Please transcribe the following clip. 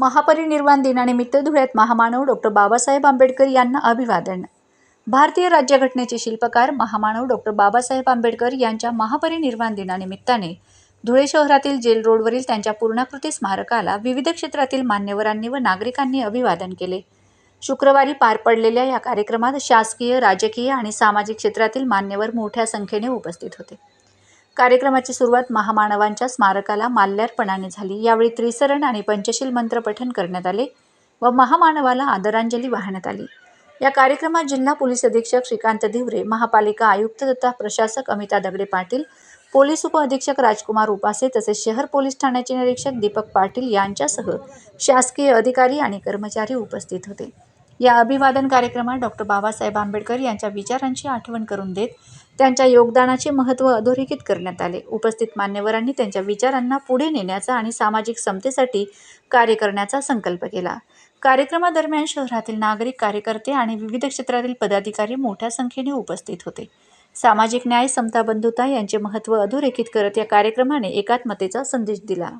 महापरिनिर्वाण दिनानिमित्त धुळ्यात महामानव डॉक्टर बाबासाहेब आंबेडकर यांना अभिवादन. भारतीय राज्यघटनेचे शिल्पकार महामानव डॉक्टर बाबासाहेब आंबेडकर यांच्या महापरिनिर्वाण दिनानिमित्ताने धुळे शहरातील जेल रोडवरील त्यांच्या पूर्णाकृती स्मारकाला विविध क्षेत्रातील मान्यवरांनी व नागरिकांनी अभिवादन केले. शुक्रवारी पार पडलेल्या या कार्यक्रमात शासकीय राजकीय आणि सामाजिक क्षेत्रातील मान्यवर मोठ्या संख्येने उपस्थित होते. कार्यक्रमाची सुरुवात महामानवांच्या स्मारकाला माल्यार्पणाने झाली. यावेळी त्रिसरण आणि पंचशील मंत्र पठण करण्यात आले व महामानवाला आदरांजली वाहण्यात आली. या कार्यक्रमात जिल्हा पोलीस अधीक्षक श्रीकांत धिवरे महापालिका आयुक्त तथा प्रशासक अमिता दगडे पाटील पोलीस उपअधीक्षक राजकुमार उपासे तसेच शहर पोलीस ठाण्याचे निरीक्षक दीपक पाटील यांच्यासह शासकीय अधिकारी आणि कर्मचारी उपस्थित होते. या अभिवादन कार्यक्रमात डॉक्टर बाबासाहेब आंबेडकर यांच्या विचारांची आठवण करून देत त्यांच्या योगदानाचे महत्त्व अधोरेखित करण्यात आले. उपस्थित मान्यवरांनी त्यांच्या विचारांना पुढे नेण्याचा आणि सामाजिक समतेसाठी कार्य करण्याचा संकल्प केला. कार्यक्रमादरम्यान शहरातील नागरिक कार्यकर्ते आणि विविध क्षेत्रातील पदाधिकारी मोठ्या संख्येने उपस्थित होते. सामाजिक न्याय समता बंधुता यांचे महत्त्व अधोरेखित करत या कार्यक्रमाने एकात्मतेचा संदेश दिला.